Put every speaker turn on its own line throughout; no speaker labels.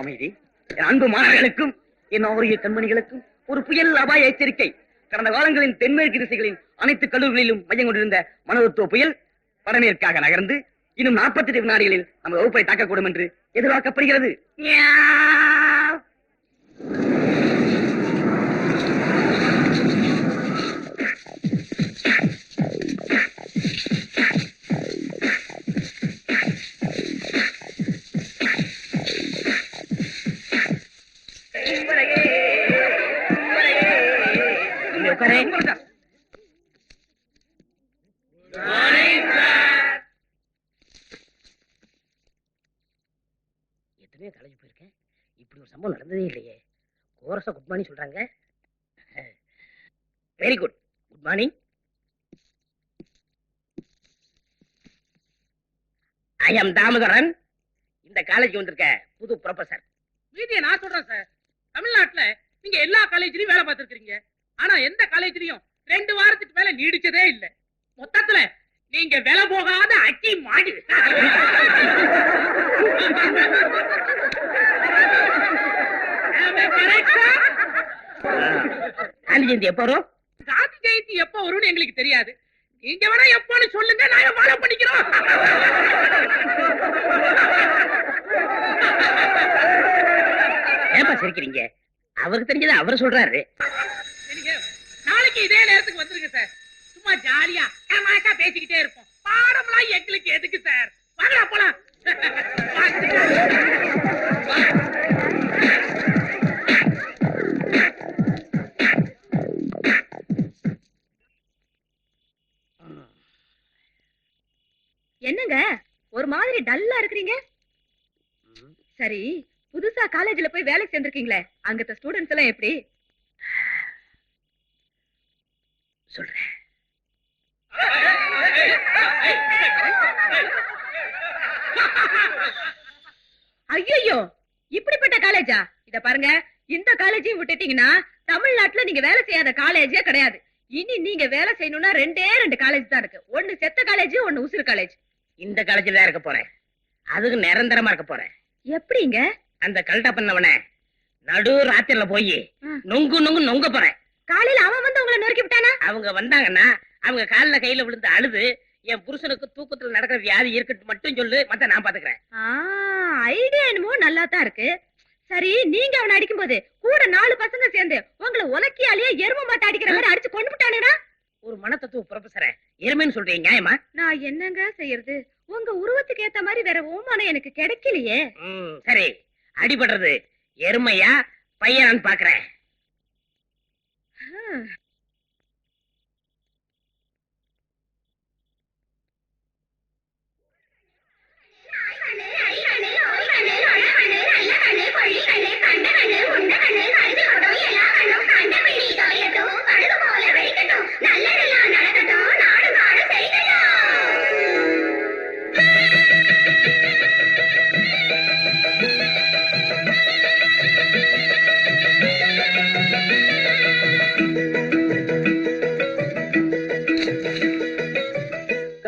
அமைதி. என் அன்பு மாணவர்களுக்கும் என் ஆரோக்கிய கண்மணிகளுக்கும் ஒரு புயல் அபாய எச்சரிக்கை. கடந்த காலங்களின் தென்மேற்கு திசைகளின் அனைத்து கல்லூரிகளிலும் மையம் கொண்டிருந்த மனோதத்துவ புயல் வடமேற்காக நகர்ந்து இன்னும் 48 வினாடிகளில் நமது வகுப்பை தாக்கக்கூடும் என்று எதிர்பார்க்கப்படுகிறது. எத்தனையோ காலேஜ் போயிருக்கேன். இப்படி ஒரு சம்பவம் நடந்ததே இல்லையே. கோரஸா குட் மார்னிங் சொல்றாங்க. Very good good morning I am Damodaran இந்த காலேஜ் வந்திருக்க புது ப்ரொஃபசர்
மீதியை நான் சொல்றேன் சார் தமிழ்நாட்டுல நீங்க எல்லா காலேஜ்லயும் வேலை பார்த்துருக்கீங்க ஆனா எந்த காலேஜ்லயும் ரெண்டு வாரத்துக்கு மேல நீடிச்சதே இல்லை. மொத்தத்துல நீங்க விலை போகாத அக்கி மாடு?
காந்தி ஜெயந்தி எப்போ வரும்?
காந்தி ஜெயந்தி எப்ப வரும்னு எங்களுக்கு தெரியாது. நீங்க வேணா எப்போன்னு சொல்லுங்க நாங்க ஃபாலோ பண்ணிக்கிறோம்.
ஏப்பா சிரிக்கிறீங்க? அவருக்கு தெரிஞ்சதை அவர் சொல்றாரு.
நாளைக்கு இதே நேரத்துக்கு வந்துருங்க சார். சும்மா ஜாலியா. ஏமாக்கா பேசிக்கிட்டே இருப்போம். பாடம்லாம் எங்களுக்கு எதுக்கு சார்? வாங்கலாம் போலாம்.
என்னங்க? ஒரு மாதிரி டல்லா இருக்கிறீங்க? சரி புதுசா காலேஜ்ல போய் வேலைக்கு சேர்ந்திருக்கீங்களே அங்கத்த ஸ்டூடெண்ட்ஸ் எல்லாம் எப்படி?
சொல்றேன்.
ஐயோ இப்படிப்பட்ட காலேஜா? இத பாருங்க இந்த காலேஜையும் விட்டுட்டீங்கன்னா தமிழ்நாட்டுல நீங்க வேலை செய்யாத காலேஜே கிடையாது. இனி நீங்க வேலை செய்யணும்னா ரெண்டே ரெண்டு காலேஜ் தான் இருக்கு. ஒன்னு செத்த காலேஜ் ஒன்னு உசுறு காலேஜ்.
இந்த காலேஜில் தான் இருக்க போறேன். அதுக்கு நிரந்தரமா இருக்க போறேன்.
எப்படிங்க?
அந்த கல்டா பண்ணவன நடு ராத்திரில போய். நொங்கு நொங்கு நொங்க போறேன்.
காலையில அவன் வந்து உங்களை நொறுக்கி விட்டானா?
அவங்க வந்தாங்கன்னா அவங்க கால்ல கையில விழுந்து அழுது என் புருஷனுக்கு தூக்கத்துல நடக்கிற வியாதி இருக்கட்டும் மட்டும் சொல்லு மத்த நான் பாத்துக்கிறேன்.
ஐடியா என்னமோ நல்லா தான் இருக்கு. சரி நீங்க அவனை அடிக்கும்போது கூட நாலு பசங்க சேர்ந்து உங்களை உலக்கியாலேயே எரும மாட்டை அடிக்கிற மாதிரி அடிச்சு கொண்டு விட்டானுனா
ஒரு மனத்தத்துவ ப்ரொஃபசரை எருமைன்னு சொல்றீங்க நியாயமா?
நான் என்னங்க செய்யறது? உங்க உருவத்துக்கு ஏத்த மாதிரி வேற ஓமானம் எனக்கு கிடைக்கலையே.
சரி. அடிபடுறது எருமையா பையனான்னு பாக்குறேன்.
nữa rồi, rồi nữa rồi, rồi nữa rồi đó.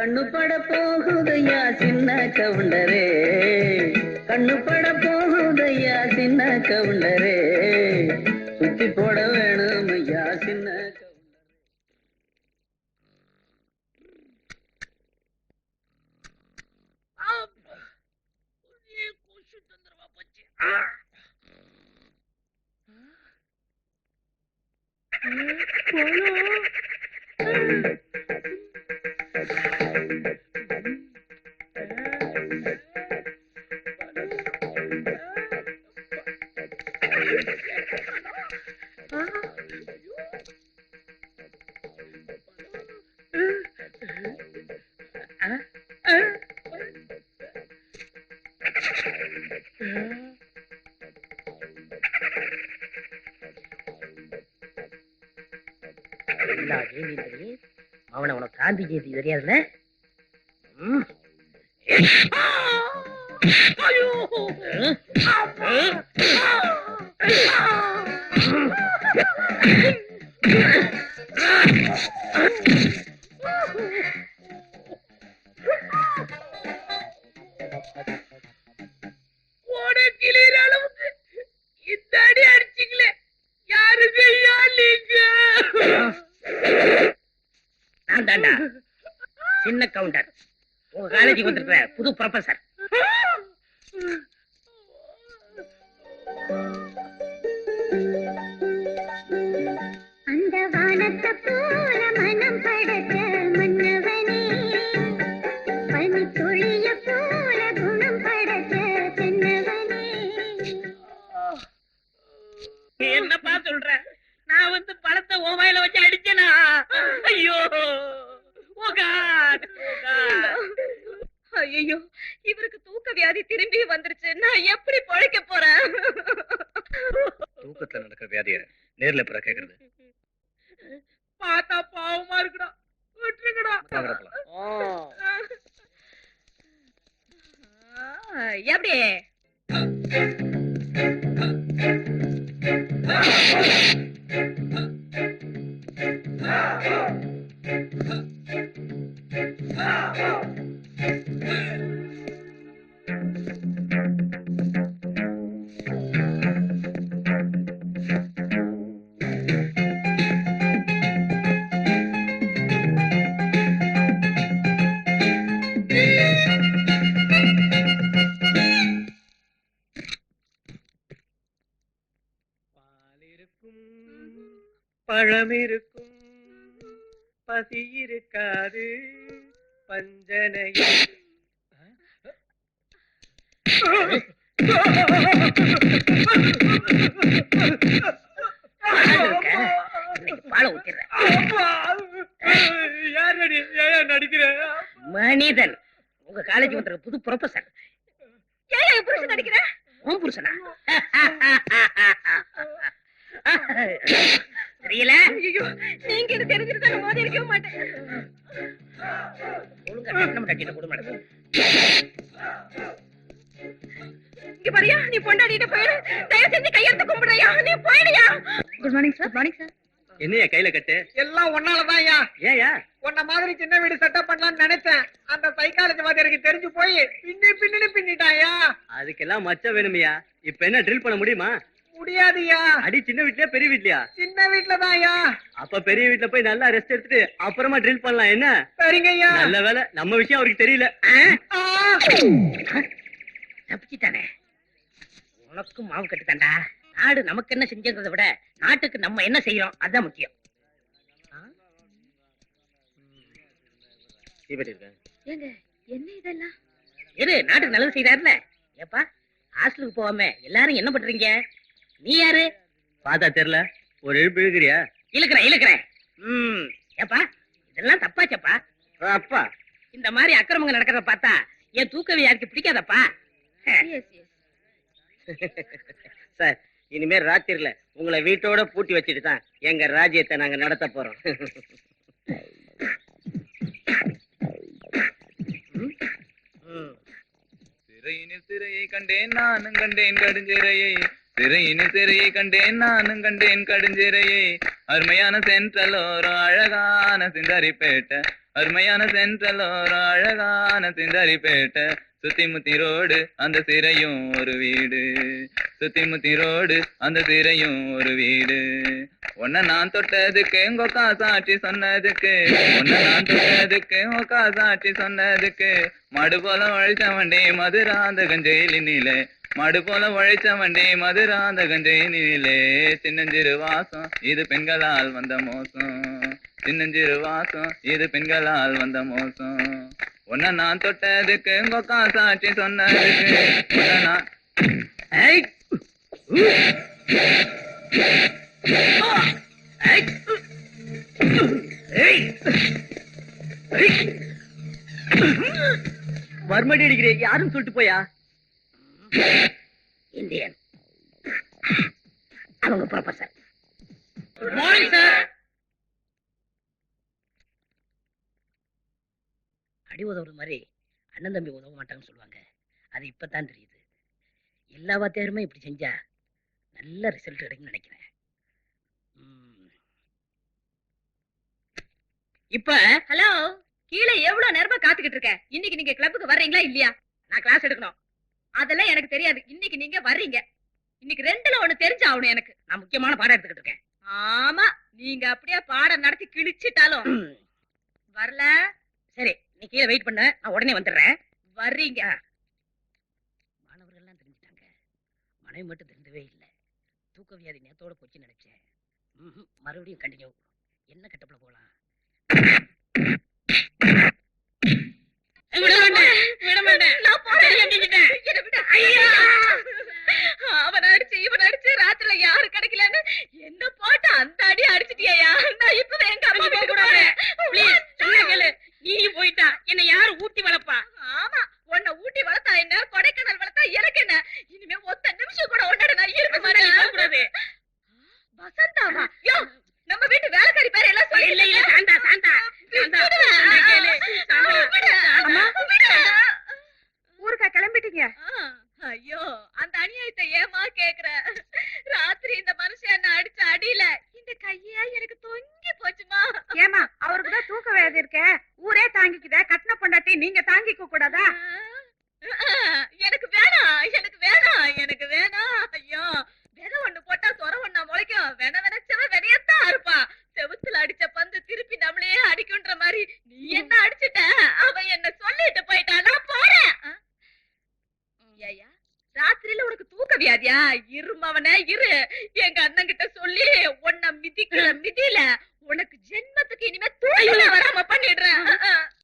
கண்ணு பட போகுதையா சின்ன கவுண்டரே? கண்ணு பட போகுதையா சின்ன கவுண்டரே சுத்தி போட வேணும் ஐயா சின்ன கவுண்டரே
சரி அவனை உனக்கு காந்தி ஜெயந்தி தெரியாதுன்னு அளவுக்கு
இந்த
அடி அடிச்சிங்களே
யாருக்கு கிளியிற
சின்ன கவுண்டர் உங்க காலேஜுக்கு வந்திருக்கிற புது ப்ரொஃபசர்
அந்த வானத்தை போல மனம் படைத்த
நேர்ல பிற கேக்குறது.
பார்த்தா பாவமா இருக்குடா. விட்டுருங்கடா
எப்படி
பால். இருக்கும். பழம் இருக்கும். பசி இருக்காது. பஞ்சனையில்
மனிதன். உங்க காலேஜ் வந்திருக்க புது ப்ரொஃபசர்
புருஷன் நடிக்கிற?
உன் புருஷனா? தெரியல?
ஐயோ நீங்க இது தெரிஞ்சிருந்தா நான் மோதி இருக்கவே மாட்டேன்.
ஒழுங்கா கட்டணம் கட்டிட்டு கொடு மேடம்.
இங்க பாரியா நீ பொண்டாடிட்டு போயிடு தயவு செஞ்சு கையெழுத்து கும்பிடுறியா? நீ போயிடுயா good morning sir morning sir
என்னைய கையில கட்டு?
எல்லாம் ஒன்னாலதான் ஐயா.
ஏயா?
உன்ன மாதிரி சின்ன வீடு செட்டப் பண்ணலாம்னு நினைச்சேன். அந்த சைக்காலஜி மாதிரி எனக்கு தெரிஞ்சு போய் பின்னி பின்னி பின்னிட்டாயா
அதுக்கெல்லாம் மச்சம் வேணுமையா? இப்ப என்ன ட்ரில் பண்ண முடியுமா?
முடியாதுயா
அடி சின்ன வீட்லயா பெரிய வீட்லயா?
சின்ன வீட்டுலதான் ஐயா
அப்ப பெரிய வீட்ல போய் நல்லா ரெஸ்ட் எடுத்துட்டு அப்புறமா ட்ரில் பண்ணலாம் என்ன?
சரிங்க ஐயா
நல்ல வேலை நம்ம விஷயம் அவருக்கு தெரியல. தப்பிச்சிட்டானே. உனக்கும் மாவு கட்டுத்தாண்டா நாடு நமக்கு என்ன செஞ்சதை விட நாட்டுக்கு நம்ம என்ன செய்யறோம் அதான் முக்கியம்.
ஏங்க என்ன இதெல்லாம்?
இரு நாட்டுக்கு நல்லது செய்யறாருல ஏப்பா ஹாஸ்டலுக்கு போகாம எல்லாரும் என்ன பண்றீங்க? நீ யாரு? பார்த்தா தெரியல. ஒரு எழுப்பு இழுக்கிறியா? இழுக்கிறேன் இழுக்கிறேன். ம் ஏப்பா இதெல்லாம் தப்பாச்சப்பா அப்பா. இந்த மாதிரி அக்கிரமங்க நடக்கிறத பார்த்தா என் தூக்கவி யாருக்கு பிடிக்காதப்பா.
எஸ் எஸ்
சார் இனிமே ராத்திரில உங்களை வீட்டோட பூட்டி வச்சுட்டு தான் எங்க ராஜ்யத்தை நாங்க நடத்த போறோம். ம்? ம்.
சிறையினில் சிறையை கண்டேன் நானும் கண்டேன் கடுஞ்சிறையை. சிறையினில் சிறையை கண்டேன் நானும் கண்டேன் கடுஞ்சிறையை. அருமையான சென்ட்ரல் சென்றலோரோ அழகான சிந்தாரி சிந்தாரிப்பேட்டை. அருமையான சென்ட்ரல் சென்றலோரோ அழகான சிந்தாரி சிந்தாரிப்பேட்டை. சுத்தி முத்தி ரோடு அந்த சிறையும் ஒரு வீடு. சுத்தி முத்தி ரோடு அந்த சிறையும் ஒரு வீடு. உன்னை நான் தொட்டதுக்கு உங்க காசாட்சி சொன்னதுக்கு. உன்னை நான் தொட்டதுக்கு உங்க காசாட்சி சொன்னதுக்கு. மடு போல உழைச்ச மதுராந்த கஞ்சையில நிலை மடு போல உழைச்ச வண்டி மதுராந்தகன் ஜெயிலினிலே சின்னஞ்சிறு வாசம் இது பெண்களால் வந்த மோசம். சின்னஞ்சிறு வாசம் இது பெண்களால் வந்த மோசம். உன்ன நான் தொட்டதுக்கு கொக்கா சாட்சி சொன்னதுக்கு. உன்னை நான்
யாரும் சொல்லிட்டு போயா? இந்தியன். அவங்க
மார்னிங் சார்.
அடி உதவுற மாதிரி அண்ணன் தம்பி உதவ மாட்டாங்கன்னு சொல்லுவாங்க. அது இப்பதான் தெரியுது. எல்லா வாத்தியாருமே இப்படி செஞ்சா நல்ல ரிசல்ட் கிடைக்கும்னு நினைக்கிறேன். இப்ப
ஹலோ கீழே எவ்வளவு நேரமா காத்துக்கிட்டு இருக்க? இன்னைக்கு நீங்க கிளப்புக்கு வர்றீங்களா இல்லையா?
நான் கிளாஸ் எடுக்கணும்.
அதெல்லாம் எனக்கு தெரியாது. இன்னைக்கு நீங்க வர்றீங்க. இன்னைக்கு ரெண்டுல ஒண்ணு தெரிஞ்சாகணும் எனக்கு.
நான் முக்கியமான பாடம் எடுத்துக்கிட்டு இருக்கேன்.
ஆமா நீங்க அப்படியே பாடம் நடத்தி கிழிச்சிட்டாலும். வரல.
சரி நீ கீழே வெயிட் பண்ண. நான் உடனே வந்துடுறேன்.
வர்றீங்க.
மாணவர்கள் எல்லாம் தெரிஞ்சுட்டாங்க. மனைவி மட்டும் தெரிஞ்சவே இல்லை. தூக்க வியாதி நேத்தோட போச்சு நினைச்சேன். ம்ஹும், மறுபடியும் கண்டினியூ என்ன கட்டப்பட போலாம்?
விட மாட்டேன் விட மாட்டேன்
நான் போறேன். ஐயா! அவன் அடிச்சு இவன் அடிச்சு ராத்திரில யாரு கிடைக்கலன்னு என்ன போட்டு அந்த அடி அடிச்சிட்டியா நான் இப்பதான் எங்க அம்மா
போக கூடாது.
போறேன்
ப்ளீஸ் சொன்னா கேளு நீ போயிட்டா என்ன யாரு ஊட்டி வளர்ப்பா
ஆமா உன்னை ஊட்டி வளர்த்தா என்ன கொடைக்கானல் வளர்த்தா எனக்கு என்ன இனிமே ஒத்த நிமிஷம் கூட உன்னோட நான் இருக்க
நீ போக
மாட்டேன்
கூடாது
வசந்தாவா யோ நம்ம வீட்டு வேலைக்காரி பேர் எல்லாம் சொல்லி
இல்ல இல்ல சாந்தா சாந்தா சாந்தா சொன்னா கேளு சாந்தா
அம்மா
சாந்தா.
ஊருக்கா கிளம்பிட்டீங்க ஐயோ அந்த அநியாயத்தை ஏமா கேக்குற ராத்திரி இந்த மனுஷன் என்ன அடிச்ச அடியில இந்த கையே எனக்கு தொங்கி போச்சுமா
ஏமா அவருக்கு தான் தூக்க வேதி இருக்க ஊரே தாங்கிக்குதே கட்டின பொண்டாட்டி நீங்க தாங்கிக்க கூடாதா
எனக்கு வேணாம் எனக்கு வேணாம் எனக்கு வேணாம் ஐயோ விதை ஒண்ணு போட்டா சொர ஒண்ணா முளைக்கும் வென வெனச்சவன் வினையத்தான் இருப்பா செவுத்துல அடிச்ச பந்து திருப்பி நம்மளையே அடிக்குன்ற மாதிரி நீ என்ன அடிச்சிட்ட? அவன் என்ன சொல்லிட்டு போயிட்டான்? போறேன்? ஏய்யா ராத்திரியில உனக்கு தூக்க வியாதியா? இருமவனே இரு. எங்க அண்ணன் கிட்ட சொல்லி உன்னை மிதிக்கிற மிதியில